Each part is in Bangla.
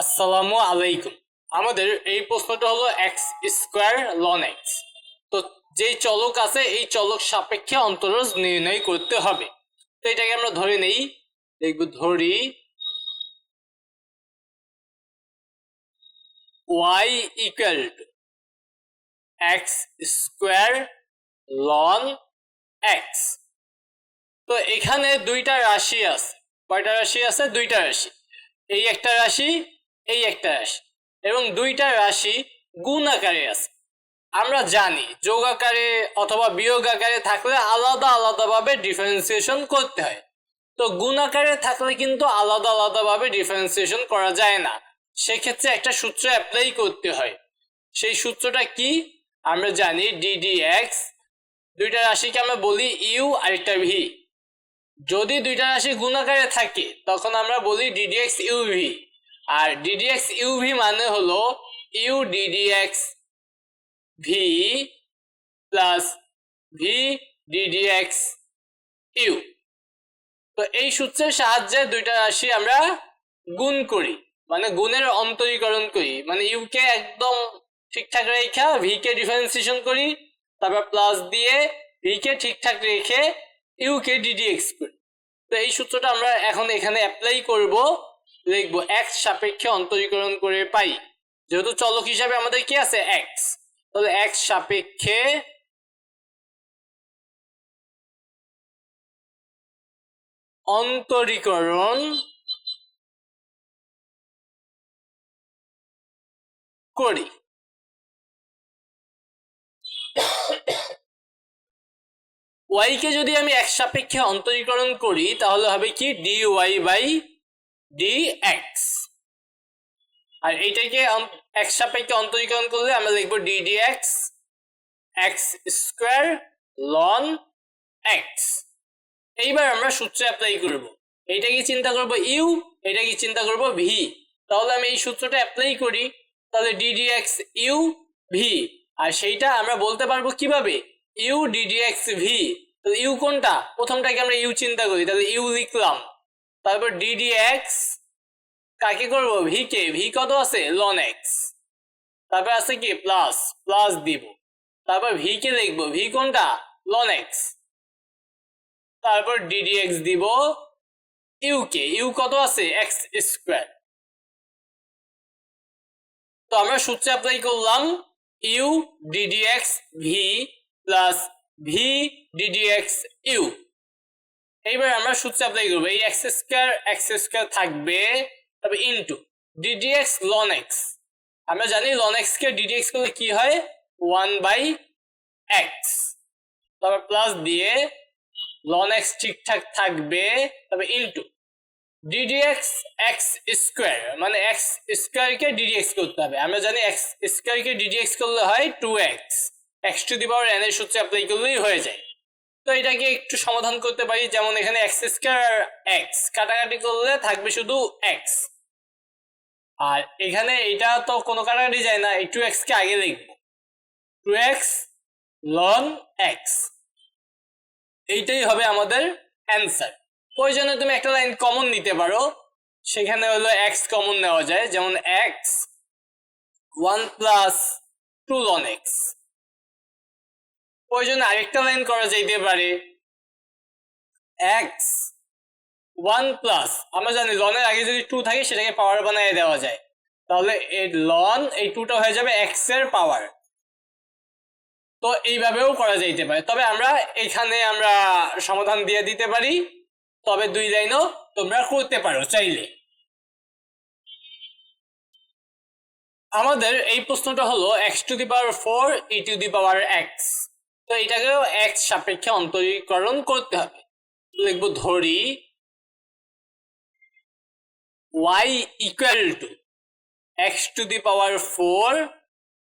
আসসালামু আলাইকুম। আমাদের এই প্রশ্নটা হলো এক্স স্কোয়ার লন এক্স তো যেই চলক আছে, এই চলক সাপেক্ষে অন্তরজ নির্ণয় করতে হবে। তো এটাকে আমরা ধরে নেই। দেখব ধরি y equal to x square loan x তো এখানে দুইটা রাশি আছে। কয়টা রাশি আছে? দুইটা রাশি। এই একটা রাশি এই একটা রাশি। এবং দুইটা রাশি গুণ আকারে আছে। আমরা জানি যোগ আকারে অথবা বিয়োগ আকারে থাকলে আলাদা আলাদাভাবে ডিফারেন্সিয়েশন করতে হয়। তো গুণ আকারে থাকলে কিন্তু আলাদা আলাদাভাবে ডিফারেন্সিয়েশন করা যায় না। সেক্ষেত্রে একটা সূত্র অ্যাপ্লাই করতে হয়। সেই সূত্রটা কি? আমরা জানি ডিডি এক্স দুইটা রাশিকে আমরা বলি ইউ আর একটা ভি যদি দুইটা রাশি গুণাকারে থাকে, তখন আমরা বলি d d x u v আর d d x u v মানে হলো u d d x v plus v d d x u তো এই সূত্রের সাহায্যে দুইটা রাশি আমরা গুণ করি মানে গুণের অন্তরীকরণ করি। মানে ইউকে একদম ঠিকঠাক রেখে ভি কে ডিফারেন্সিয়েশন করি, তারপর প্লাস দিয়ে ভি কে ঠিকঠাক রেখে ইউকে ডিডিএক্স করি। তো এই সূত্রটা আমরা এখন এখানে অ্যাপ্লাই করব। লিখব এক্স সাপেক্ষে অন্তরীকরণ করে পাই। যেহেতু চলক হিসাবে আমাদের কি আছে? এক্স তাহলে এক্স সাপেক্ষে অন্তরীকরণ করি। ওয়াই কে যদি আমি এক সাপেক্ষে অন্তরীকরণ করি, তাহলে হবে কি? D y by d x আর এইটাকে এক সাপেক্ষে অন্তরীকরণ করলে আমরা লিখব d d x x square loan x এইবার আমরা সূত্র অ্যাপ্লাই করব। এইটাকে চিন্তা করব ইউ এটাকে চিন্তা করব ভি তাহলে আমি এই সূত্রটা অ্যাপ্লাই করি, তাহলে d d x u v আর সেইটা আমরা বলতে পারব কীভাবে? U d d x v তাহলে ইউ কোনটা? প্রথমটাকে আমরা ইউ চিন্তা করি, তাহলে ইউ লিখলাম। তারপর ডিডিএক্স কাকে করব? V K? ভি কত আছে? লন এক্স তারপর আছে কি? প্লাস প্লাস দিব। তারপর ভি কে লিখব? ভি কোনটা? লন এক্স তারপর ডিডিএক্স দিব। ইউ কে? ইউ কত আছে? এক্স স্কোয়ার তো আমরা সূত্রে অ্যাপ্লাই করলাম u d d x v plus v d d x u এইবার আমরা সূত্র অ্যাপ্লাই করব। এই এক্স স্কোয়ার এক্স স্কোয়ার থাকবে, তবে ইনটু ডিডিএক্স লন এক্স আমরা জানি লন এক্স কে ডিডিএক্স করলে কি হয়? ওয়ান বাই এক্স তবে প্লাস দিয়ে লন এক্স ঠিকঠাক থাকবে, তবে into d d x x square মানে এক্স স্কোয়ারকে ডিডিএক্স করতে হবে। আমরা জানি এক্স স্কোয়ারকে ডিডিএক্স করলে হয় two x x to the power n এর সূত্রে অ্যাপ্লাই করলেই হয়ে যায়। তো এটাকে একটু সমাধান করতে পারি, যেমন এখানে এক্স স্কোয়ার এক্স কাটাকাটি করলে থাকবে শুধু এক্স আর এখানে এটা তো কোনো কাটাকাটি যায় না, এই টু কে আগে লিখব। টু এক্স লন এক্স এইটাই হবে আমাদের অ্যান্সার প্রয়োজনে তুমি একটা লাইন কমন নিতে পারো, সেখানে হলো এক্স কমন নেওয়া যায়, যেমন x one plus two loan x প্রয়োজনে আরেকটা লাইন করা যাইতে পারে। এক্স ওয়ান প্লাস আমরা জানি লনের আগে যদি টু থাকে, সেটাকে পাওয়ার বানিয়ে দেওয়া যায়। তাহলে এই লন এই টুটা হয়ে যাবে এক্সের পাওয়ার তো এইভাবেও করা যাইতে পারে। তবে আমরা এখানে আমরা সমাধান দিয়ে দিতে পারি। তবে দুই লাইনও তোমরা করতে পারো চাইলে। আমাদের এই প্রশ্নটা হলো x to the power four e to the power x তো এটাকেও এক্স সাপেক্ষে অন্তরীকরণ করতে হবে। লিখব ধরি y equal to x to the power four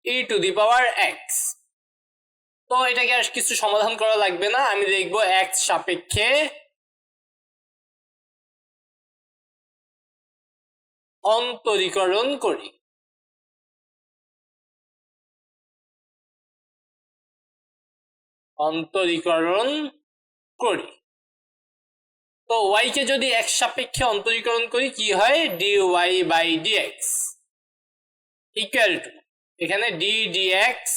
e to the power x তো এটাকে আর কিছু সমাধান করা লাগবে না। আমি লিখব এক্স সাপেক্ষে অন্তরীকরণ করি। অন্তরীকরণ করি। তো ওয়াই কে যদি এক সাপেক্ষে অন্তরীকরণ করি, কি হয়? D y by d x equal to এখানে d d x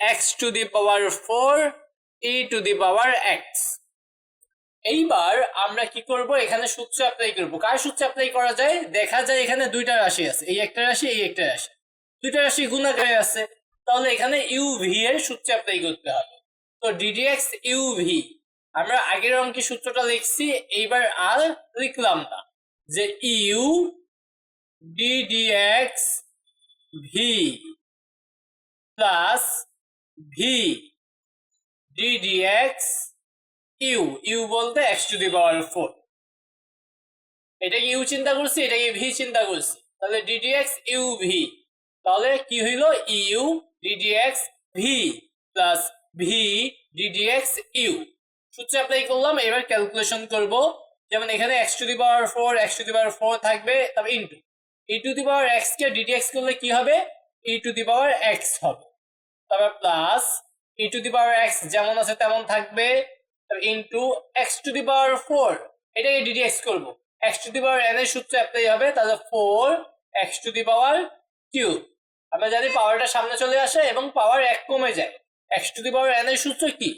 x to the power four e to the power x এইবার আমরা কি করব? এখানে সূত্র অ্যাপ্লাই করব। কার সূত্র অ্যাপ্লাই করা যায়? দেখা যায় এখানে দুইটা রাশি আছে। এই একটা রাশি, এই একটা রাশি। দুইটা রাশি গুণাকারে আছে। তাহলে এখানে ইউ ভি এর সূত্র অ্যাপ্লাই করতে হবে। তো ডিডিএক্স ইউ ভি আমরা আগের অঙ্কে সূত্রটা লিখছি, এইবার আর লিখলাম না। যে u d d x v plus v d d x u u বলতে x to the power four এটাকে ইউ চিন্তা করছি? এটাকে ভি চিন্তা করছি? তাহলে ডিডিএক্স ইউ ভি তাহলে কি হইল? U d d x v plus v d d x u সূত্রে অ্যাপ্লাই করলাম, এবার ক্যালকুলেশন করব। যেমন এখানে x to the power four x to the power four থাকবে, তারপর into e to the power x K ddx করলে কি হবে? ই টু দি পাওয়ার এক্স হবে। তারপর plus e to the power x যেমন আছে তেমন থাকবে into x to the power four এটাকে ডিডিএক্স করব। X to the power n এর সূত্র অ্যাপ্লাই হবে, তাহলে four x to the power cube আমরা জানি পাওয়ারটা সামনে চলে আসে এবং পাওয়ার এক কমে যায়। X to the power n এর সূত্র কি?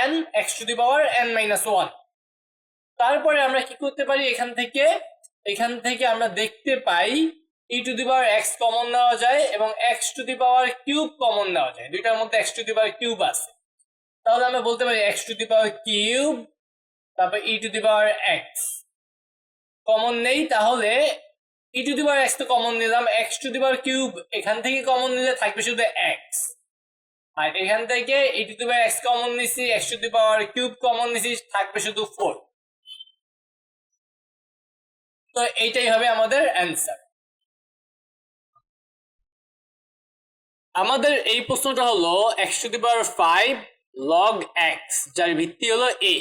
N x to the power n minus one তারপরে আমরা কি করতে পারি? এখান থেকে এখান থেকে আমরা দেখতে পাই e to the power x common নেওয়া যায় এবং x to the power cube common নেওয়া যায়। দুইটার মধ্যে x to the power cube আছে। তাহলে আমরা বলতে পারি x to the power cube তারপর e to the power x common নেই, তাহলে e to the power x তো কমন নিলাম x to the power cube এখান থেকে কমন নিলে থাকবে শুধু এক্স আর এখান থেকে e to the power x common নিছি x to the power cube common নিছি থাকবে শুধু ফোর তো এইটাই হবে আমাদের অ্যান্সার আমাদের এই প্রশ্নটা হলো x to the power five log x যার ভিত্তি হলো এ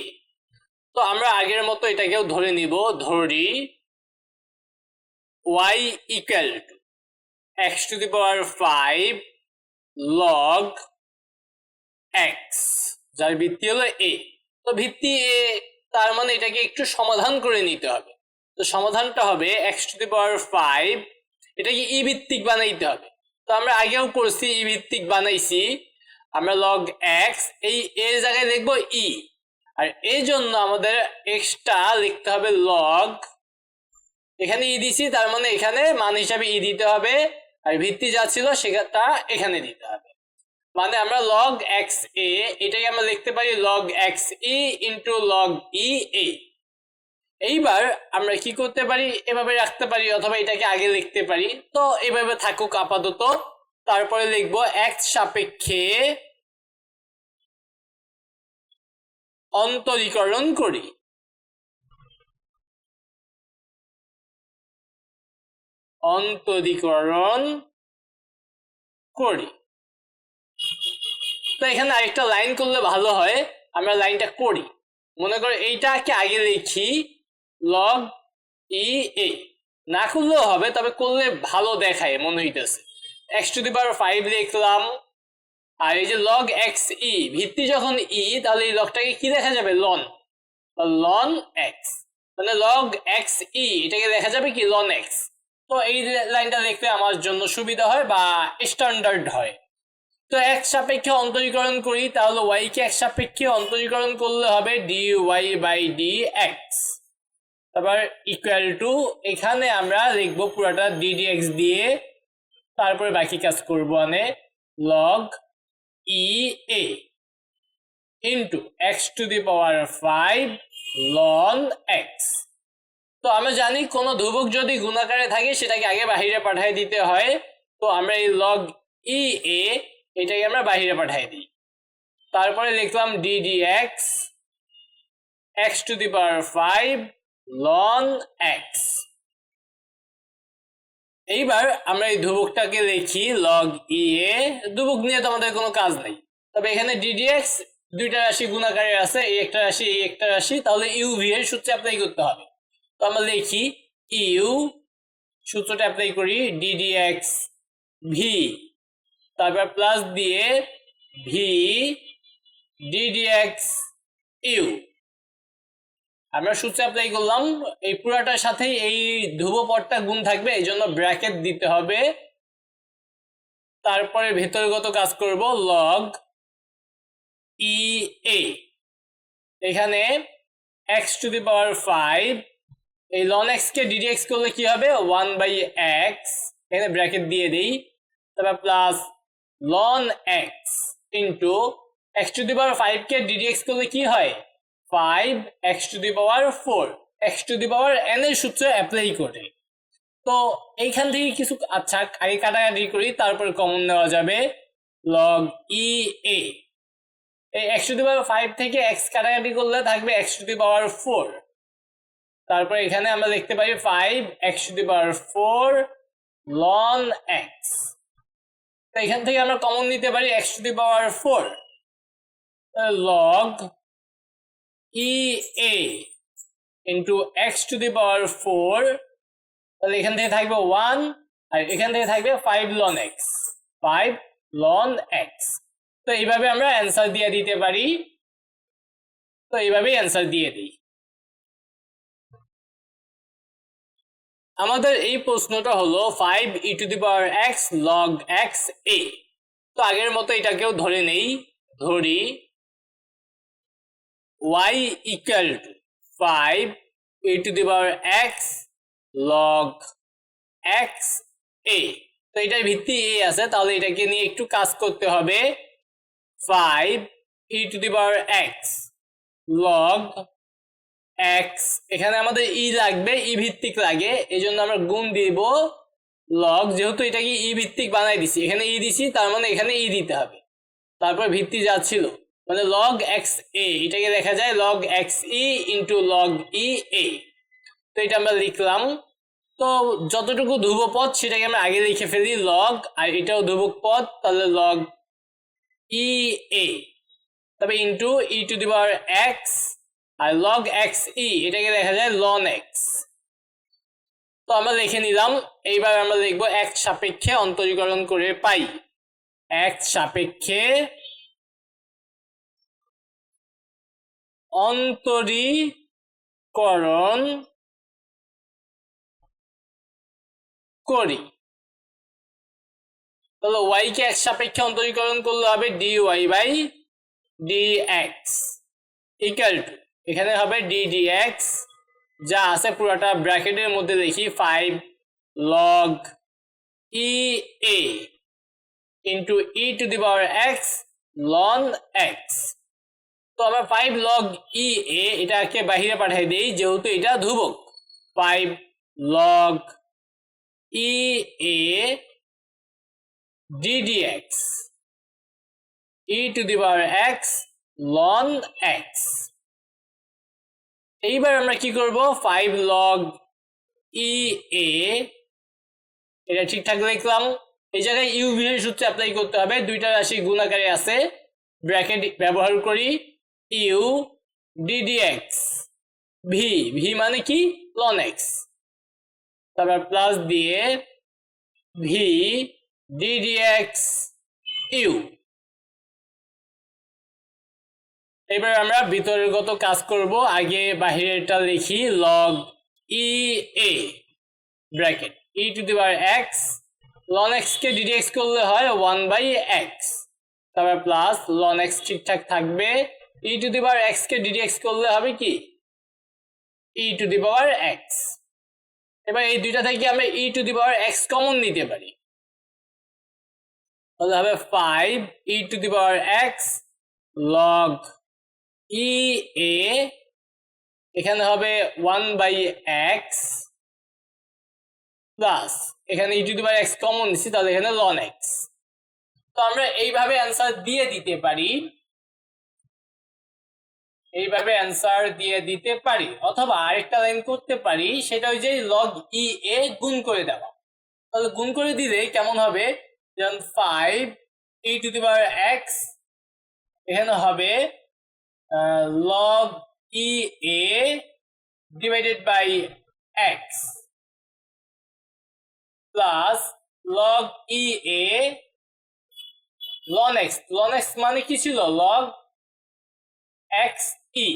তো আমরা আগের মতো এটাকেও ধরে নিব, ধরি। Y equal to x to the power five log x যার ভিত্তি হলো এ তো ভিত্তি এ তার মানে এটাকে একটু সমাধান করে নিতে হবে। তো সমাধানটা হবে x to the power five এটাকে ই ভিত্তিক বানাইতে হবে। তো আমরা আগেও করছি ই ভিত্তিক বানাইছি। আমরা লগ এক্স এই এর জায়গায় লিখব ই আর এই জন্য আমাদের এক্সট্রা লিখতে হবে লগ এখানে ই দিছি, তার মানে এখানে মান হিসাবে ই দিতে হবে, আর ভিত্তি যা ছিল সেটা এখানে দিতে হবে। মানে আমরা লগ এক্স এ এটাকে আমরা লিখতে পারি log x e into log e এইবার আমরা কি করতে পারি? এভাবে রাখতে পারি, অথবা এটাকে আগে লিখতে পারি। তো এভাবে থাকুক আপাতত। তারপরে লিখব এক্স সাপেক্ষে অন্তরীকরণ করি। অন্তরীকরণ করি। তো এখানে আরেকটা লাইন করলে ভালো হয়, আমরা লাইনটা করি। মনে করো এইটাকে আগে লিখি লগ ই এ না করলেও হবে, তবে করলে ভালো দেখায়, মনে হইতেছে। X to the power five লিখলাম, আর এই যে লগ এক্স ই ভিত্তি যখন ই তাহলে এই লগটাকে কি দেখা যাবে? লন লন এক্স মানে লগ এক্স ই এটাকে দেখা যাবে কি? লন এক্স তো এই লাইনটা লিখলে আমার জন্য সুবিধা হয় বা স্ট্যান্ডার্ড হয়। তো এক সাপেক্ষে অন্তরীকরণ করি, তাহলে ওয়াই কে এক সাপেক্ষে অন্তরীকরণ করলে হবে d y by d x তারপর ইকুয়াল টু এখানে আমরা লিখব পুরাটা ডি ডি এক্স দিয়ে, তারপরে বাকি কাজ করব মানে log e a into x to the power five ln x তো আমরা জানি কোনো ধ্রুবক যদি গুণাকারে থাকে, সেটাকে আগে বাহিরে পাঠিয়ে দিতে হয়। তো আমরা এই লগ ই এ এটাকে আমরা বাহিরে পাঠিয়ে দিই। তারপরে লিখলাম d d x x to the power five ln x এইবার আমরা এই ধ্রুবকটাকে লিখি লগ ই এ ধ্রুবক নিয়ে তো আমাদের কোনো কাজ নেই। তবে এখানে ডিডিএক্স দুইটা রাশি গুণাকারে আছে, এই একটা রাশি, এই একটা রাশি, তাহলে ইউ ভি এর সূত্রে অ্যাপ্লাই করতে হবে। তো আমরা লিখি ইউ, সূত্রটা অ্যাপ্লাই করি ডিডিএক্স ভি তারপর প্লাস দিয়ে v d d x u আমরা সূত্র অ্যাপ্লাই করলাম, এই পুরাটার সাথেই এই ধ্রুব পদটা গুণ থাকবে, এই জন্য ব্র্যাকেট দিতে হবে। তারপরে ভেতরগত কাজ করব লগ ই এ এখানে x to the power five এই লন এক্স কে ডিডি এক্স করলে কি হবে? ওয়ান বাই এক্স এখানে ব্র্যাকেট দিয়ে দিই। তারপর plus ln x into x to the power five K d d x করলে কি হয়? Five x to the power four x to the power n এর সূত্র অ্যাপ্লাই করে। তো এইখান থেকে কিছু আচ্ছা আগে কাটাকাটি করি, তারপর কমন নেওয়া যাবে লগ ই এ এই x to the power five থেকে এক্স কাটাকাটি করলে থাকবে x to the power four তারপর এখানে আমরা দেখতে পাই five x to the power four ln x তো এখান থেকে আমরা কমন নিতে পারি x to the power four log e a into x to the power four তাহলে এখান থেকে থাকবে ওয়ান আর এখান থেকে থাকবে five ln x five ln x তো এইভাবে আমরা অ্যান্সার দিয়ে দিতে পারি। তো এইভাবেই অ্যান্সার দিয়ে দিই। আমাদের এই প্রশ্নটা হলো five e to the power x log x a তো আগের মতো এটাকেও ধরে নেই, ধরি y equal to 5 e to the power x log x a তো এটার ভিত্তি এ আছে, তাহলে এটাকে নিয়ে একটু কাজ করতে হবে। 5 e to the power x log x, এখানে আমাদের e লাগবে e ভিত্তিক লাগে এই জন্য আমরা গুণ দিব লগ যেহেতু এটাকে e ভিত্তিক বানাই দিছি, এখানে e দিছি, তার মানে এখানে e দিতে হবে। তারপর ভিত্তি যা ছিল মানে লগ এক্স এ এটাকে দেখা যায় log x e into log e a তো এটা আমরা লিখলাম। তো যতটুকু ধ্রুব পদ, সেটাকে আমরা আগে লিখে ফেলি লগ আর এটাও ধ্রুবক পদ, তাহলে লগ ই এ তবে into e to the power x R log x ই এটাকে দেখা যায় লন এক্স তো আমরা লিখে নিলাম, এইবার আমরা লিখব এক সাপেক্ষে অন্তরীকরণ করে পাই। এক সাপেক্ষে অন্তরীকরণ করি। তাহলে ওয়াই কে এক সাপেক্ষে অন্তরীকরণ করলে হবে d y by d x equal to এখানে হবে ডি ডি এক্স যা আছে পুরোটা ব্র্যাকেটের মধ্যে দেখি five log e a into e to the power x ln x তো আমরা ফাইভ লগ ই এ এটাকে বাহিরে পাঠিয়ে দিই, যেহেতু এটা ধ্রুবক। Five log e a d d x e to the power x ln x এইবার আমরা কি করব? ফাইভ লগ ই এ এটা ঠিকঠাক লিখলাম। এই জায়গায় ইউভি এর সূত্রে অ্যাপ্লাই করতে হবে। দুইটা রাশি গুণাকারে আছে। ব্র্যাকেট ব্যবহার করি। ইউ ডিডিএক্স ভি ভি মানে কি? লন এক্স তারপর প্লাস দিয়ে v d d x u এবার আমরা বিতর্গত কাজ করব। আগে বাহিরেরটা লিখি। Log e a bracket e to the power x ln x K ddx করলে হয় ওয়ান বাই এক্স তারপর প্লাস লন এক্স ঠিকঠাক থাকবে। E to the power x K ddx করলে হবে কি? ই টু দি পাওয়ার এক্স এবার এই দুইটা থেকে আমরা e to the power x common নিতে পারি। তাহলে হবে five e to the power x log e a এখানে হবে ওয়ান বাই এক্স প্লাস এখানে e to the power x common নিচ্ছি, তাহলে এখানে লন এক্স তো আমরা এইভাবে অ্যান্সার দিয়ে দিতে পারি। এইভাবে অ্যান্সার দিয়ে দিতে পারি, অথবা আরেকটা লাইন করতে পারি, সেটা ওই যে লগ ই এ গুণ করে দেওয়া। তাহলে গুণ করে দিলে কেমন হবে? যেমন five e to the power x এখানে হবে a divided by x plus log e a ln x ln x মানে কি ছিল? এক্স ই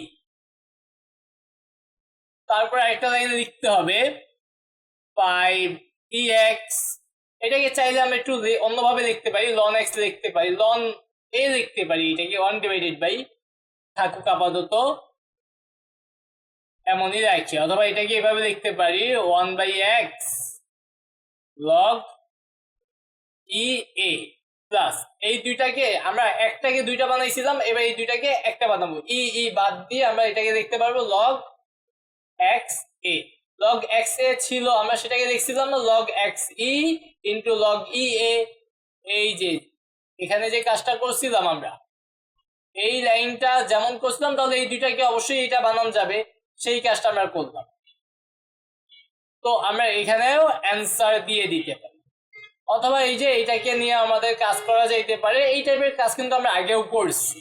তারপর একটা লাইন লিখতে হবে পাই এক্স এটাকে চাইলে আমরা একটু অন্যভাবে লিখতে পারি লন এক্স লিখতে পারি লন এ লিখতে পারি, এটাকে ওয়ান ডিভাইডেড বাই থাকুক আপাতত। এমনই রাখছি অথবা এটাকে এভাবে লিখতে পারি one by x log e a plus এই দুইটাকে আমরা একটাকে দুইটা বানাইছিলাম, এবার এই দুইটাকে একটা বানাবো। ই ই বাদ দিয়ে আমরা এটাকে দেখতে পারব log x a log x a ছিল, আমরা সেটাকে দেখছিলাম না log x e into log e a এই যে, এখানে যে কাজটা করছিলাম আমরা। এই লাইনটা যেমন করছিলাম, তাহলে এই দুইটাকে অবশ্যই এটা বানানো যাবে। সেই কাজটা আমরা করলাম। তো আমরা এখানেও অ্যান্সার দিয়ে দিতে পারি। অথবা এই যে এটাকে নিয়ে আমাদের কাজ করা যাইতে পারে, এই টাইপের কাজ কিন্তু আমরা আগেও করছি।